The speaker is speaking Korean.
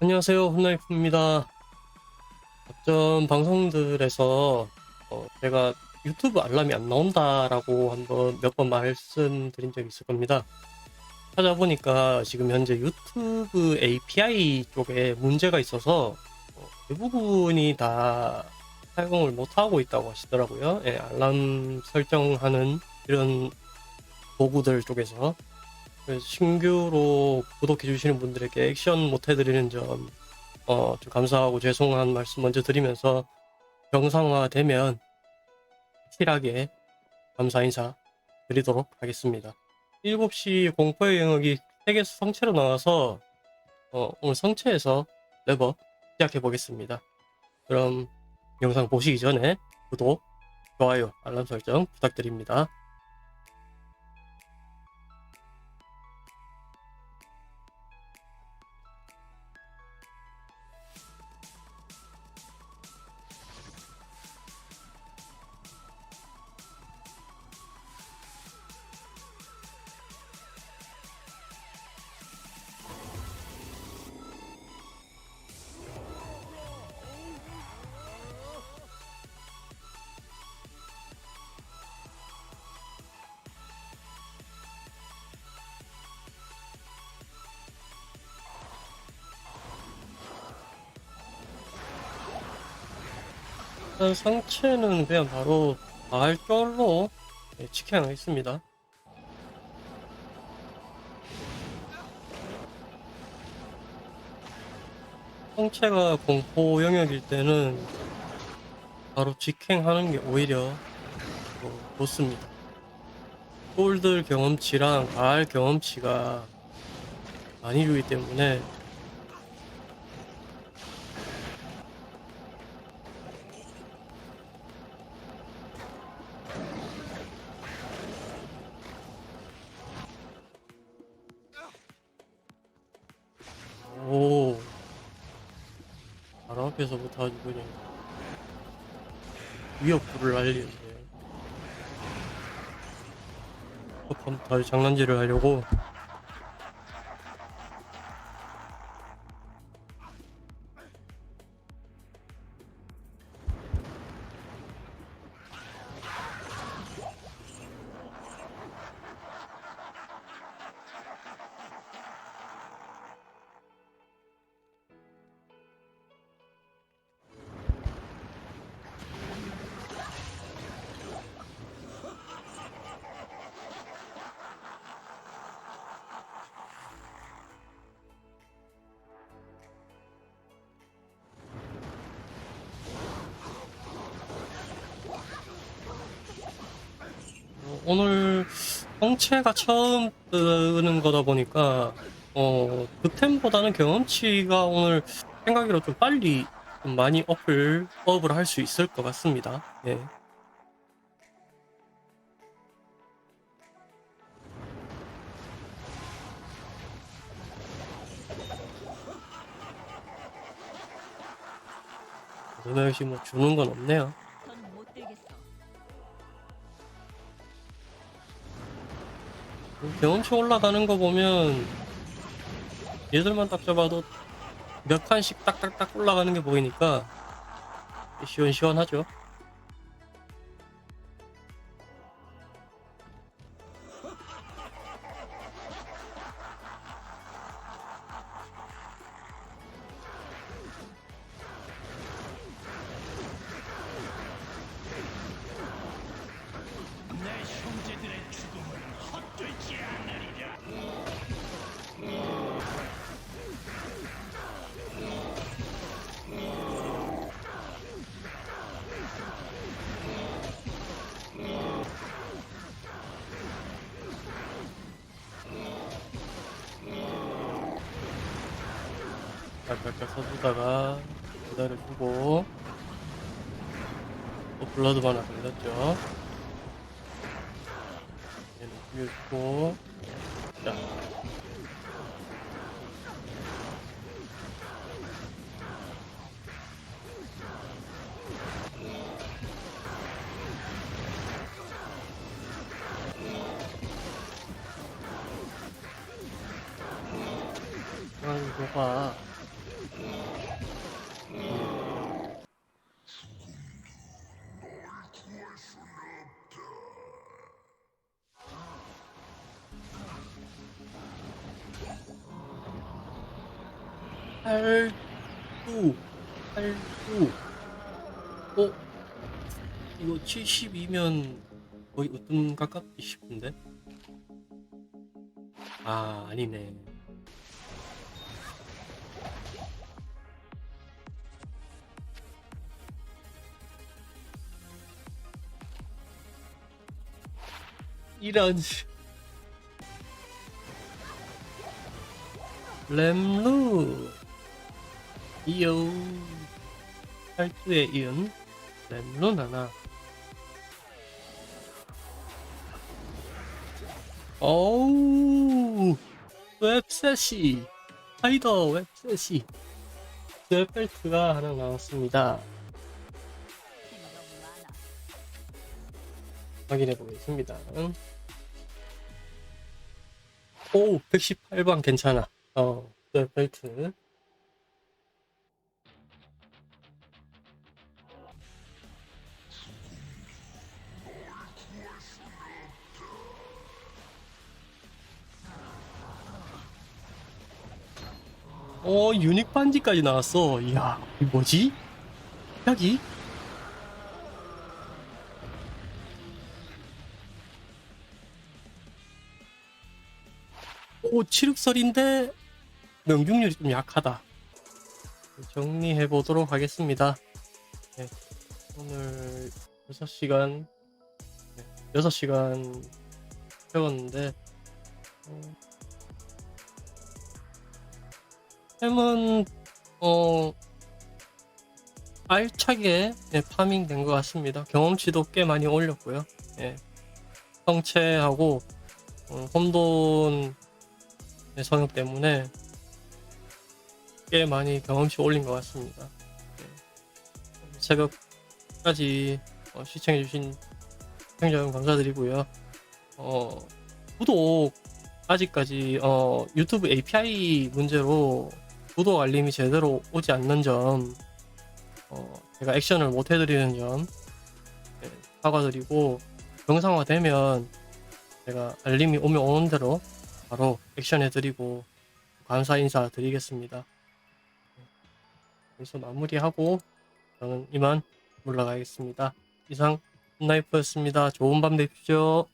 안녕하세요 홈라이프입니다. 어떤 방송들에서 어, 제가 유튜브 알람이 안 나온다라고 한번 몇 번 말씀드린 적이 있을 겁니다. 찾아보니까 지금 현재 유튜브 API 쪽에 문제가 있어서 어, 대부분이 다 사용을 못하고 있다고 하시더라고요. 예, 알람 설정하는 이런 도구들 쪽에서 신규로 구독해 주시는 분들에게 액션 못 해드리는 점, 어, 좀 감사하고 죄송한 말씀 먼저 드리면서 정상화 되면 확실하게 감사 인사 드리도록 하겠습니다. 7시 공포의 영역이 세계수 성체로 나와서 어, 오늘 성체에서 레버 시작해 보겠습니다. 그럼 영상 보시기 전에 구독, 좋아요, 알람 설정 부탁드립니다. 일단 상체는 그냥 바로 알결로 네, 직행하겠습니다. 상체가 공포 영역일 때는 바로 직행하는 게 오히려 어, 좋습니다. 홀들 경험치랑 알 경험치가 많이 주기 때문에 앞에서부터 아주 그냥 위협구를 날리는데. 다시 장난질을 하려고. 오늘 성체가 처음 뜨는 거다 보니까 어 득템보다는 경험치가 오늘 생각으로 좀 빨리 좀 많이 업을 업을 할 수 있을 것 같습니다. 예. 오늘 역시 뭐 주는 건 없네요. 경험치 올라가는 거 보면 얘들만 딱 잡아도 몇 칸씩 딱딱딱 올라가는 게 보이니까 시원시원하죠. 깔깔깔 서주다가 기다려주고. 또 블러드 하나 걸렸죠. 얘는 비워주고. 자. 아이고 봐 팔구 팔구 어? 이거 72면 거의 어떤 가깝기 싶은데? 아 아니네 이런 램루. 이요. 팔두에 이은 램룬 하나. 어우. 웹셋이. 하이더 웹셋이. 웹벨트가 하나 나왔습니다 확인해 보겠습니다 오 118번 괜찮아 어 웹벨트 어 유닉 반지까지 나왔어 이야 이 뭐지? 여기? 오 칠흑설인데 명중률이 좀 약하다 정리해 보도록 하겠습니다 네, 오늘 6시간 네, 6시간 배웠는데 어, 햄은 어 알차게 예, 파밍 된 것 같습니다. 경험치도 꽤 많이 올렸고요. 예, 성체하고 어, 혼돈 의 성역 때문에 꽤 많이 경험치 올린 것 같습니다. 예, 새벽까지 어, 시청해주신 시청자 여러분 감사드리고요. 어, 구독 아직까지 어, 유튜브 API 문제로 구독 알림이 제대로 오지 않는 점, 어, 제가 액션을 못 해드리는 점 네, 사과드리고 정상화되면 제가 알림이 오면 오는 대로 바로 액션해드리고 감사 인사 드리겠습니다. 네, 여기서 마무리하고 저는 이만 물러가겠습니다. 이상 굿나이프였습니다. 좋은 밤 되십시오.